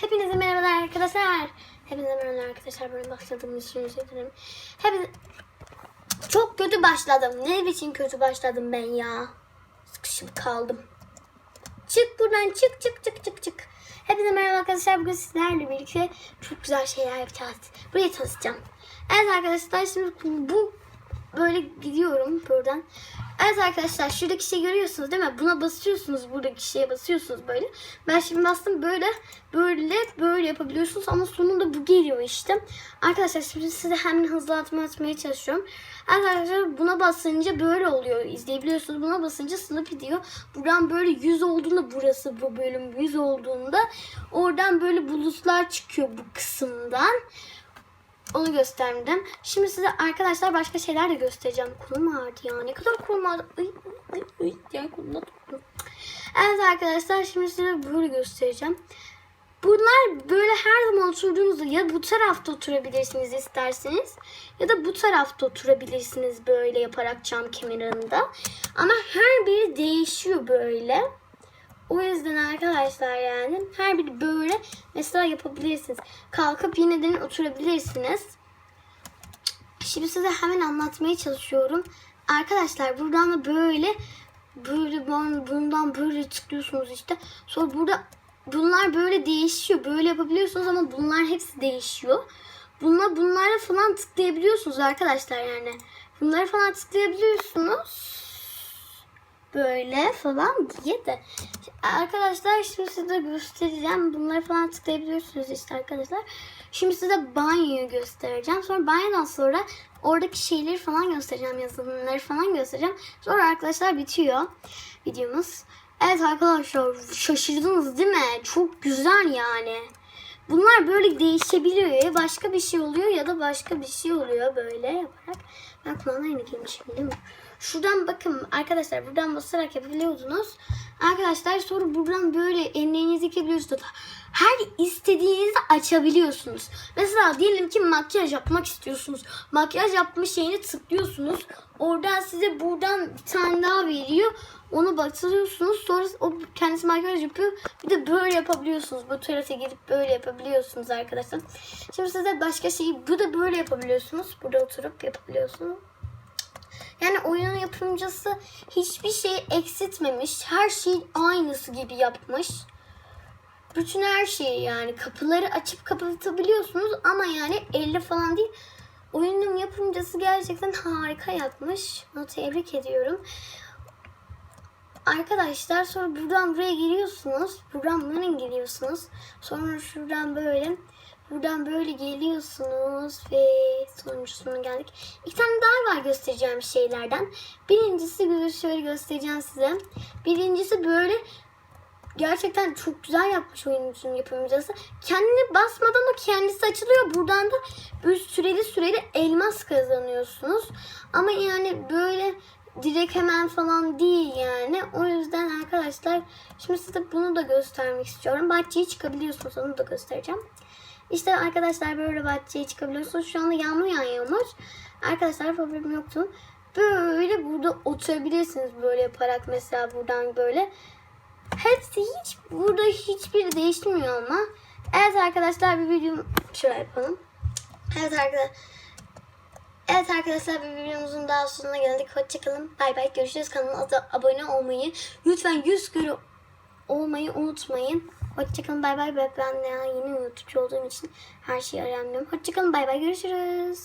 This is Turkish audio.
Hepinize merhabalar arkadaşlar. Hepinize merhabalar arkadaşlar. Böyle başladığım için özür dilerim. Hepinize... Çok kötü başladım. Ne biçim kötü başladım ben ya. Sıkışıp kaldım. Çık buradan çık çık çık çık çık. Hepinize merhaba arkadaşlar. Bugün sizlerle birlikte çok güzel şeyler yapacağız. Burayı tanıtacağım. Evet arkadaşlar şimdi bu böyle gidiyorum buradan. Evet arkadaşlar şuradaki şeyi görüyorsunuz değil mi? Buna basıyorsunuz buradaki şeye basıyorsunuz böyle. Ben şimdi bastım böyle böyle böyle yapabiliyorsunuz ama sonunda bu geliyor işte. Arkadaşlar şimdi size hemen hızlı atma atmaya çalışıyorum. Arkadaşlar buna basınca böyle oluyor. İzleyebiliyorsunuz. Buna basınca sınıf gidiyor. Buradan böyle 100 olduğunda burası bu bölüm 100 olduğunda oradan böyle bulutlar çıkıyor bu kısımdan. Onu gösterdim. Şimdi size arkadaşlar başka şeyler de göstereceğim. Kolum ağrıdı ya. Ne kadar kolum ağrıdı. Evet arkadaşlar şimdi size böyle göstereceğim. Bunlar böyle her zaman oturduğunuzda ya bu tarafta oturabilirsiniz isterseniz ya da bu tarafta oturabilirsiniz böyle yaparak cam kenarında. Ama her biri değişiyor böyle. O yüzden arkadaşlar yani her biri böyle mesela yapabilirsiniz. Kalkıp yeniden oturabilirsiniz. Şimdi size hemen anlatmaya çalışıyorum. Arkadaşlar buradan da böyle böyle bundan böyle tıklıyorsunuz işte. Sonra burada bunlar böyle değişiyor. Böyle yapabiliyorsunuz ama bunlar hepsi değişiyor. Bunlar bunlara falan tıklayabiliyorsunuz arkadaşlar yani. Bunları falan tıklayabiliyorsunuz böyle falan diye de. Arkadaşlar şimdi size göstereceğim. Bunları falan tıklayabiliyorsunuz işte arkadaşlar. Şimdi size banyoyu göstereceğim. Sonra banyodan sonra oradaki şeyleri falan göstereceğim. Yazılımları falan göstereceğim. Sonra arkadaşlar bitiyor videomuz. Evet arkadaşlar şaşırdınız değil mi? Çok güzel yani. Bunlar böyle değişebiliyor ya başka bir şey oluyor ya da başka bir şey oluyor böyle yaparak. Ben kulağına yeni giymişim değil mi? Şuradan bakın arkadaşlar buradan basarak yapabiliyordunuz. Arkadaşlar sonra buradan böyle ellerinizi yıkayabiliyorsunuz. Her istediğinizi açabiliyorsunuz. Mesela diyelim ki makyaj yapmak istiyorsunuz. Makyaj yapma şeyini tıklıyorsunuz. Oradan size buradan bir tane daha veriyor. Onu batırıyorsunuz. Sonra o kendisi makyaj yapıyor. Bir de böyle yapabiliyorsunuz. Bu tuvalete girip böyle yapabiliyorsunuz arkadaşlar. Şimdi size başka şeyi bu da böyle yapabiliyorsunuz. Burada oturup yapabiliyorsunuz. Yani oyunun yapımcısı hiçbir şey eksiltmemiş. Her şeyin aynısı gibi yapmış. Bütün her şeyi yani kapıları açıp kapatabiliyorsunuz ama yani elle falan değil. Oyunun yapımcısı gerçekten harika yapmış. Onu tebrik ediyorum. Arkadaşlar sonra buradan buraya geliyorsunuz. Buradan buradan geliyorsunuz. Sonra şuradan böyle buradan böyle geliyorsunuz ve sonuncusuna geldik. İki tane daha var göstereceğim şeylerden. Birincisi şöyle göstereceğim size. Birincisi böyle gerçekten çok güzel yapmış oyuncunun yapımcısı. Kendini basmadan o kendisi açılıyor. Buradan da böyle süreli süreli elmas kazanıyorsunuz. Ama yani böyle direkt hemen falan değil yani. O yüzden arkadaşlar şimdi size bunu da göstermek istiyorum. Bahçeye çıkabiliyorsunuz onu da göstereceğim. İşte arkadaşlar böyle bahçeye çıkabiliyorsunuz. Şu anda yağmur yağıyormuş. Arkadaşlar problem yoktu. Böyle burada oturabilirsiniz böyle yaparak mesela buradan böyle. Hepsi hiç burada hiçbiri değişmiyor ama. Evet arkadaşlar bir video şöyle yapalım. Evet arkadaşlar. Evet arkadaşlar bir videomuzun daha sonuna geldik. Hoşçakalın. Bay bay. Görüşürüz. Kanalıma da abone olmayı. Lütfen 100 kere olmayı unutmayın. Hoşçakalın. Bay bay. Ben yeni YouTube'cu olduğum için her şeyi öğrenmiyorum. Hoşçakalın. Bay bay. Görüşürüz.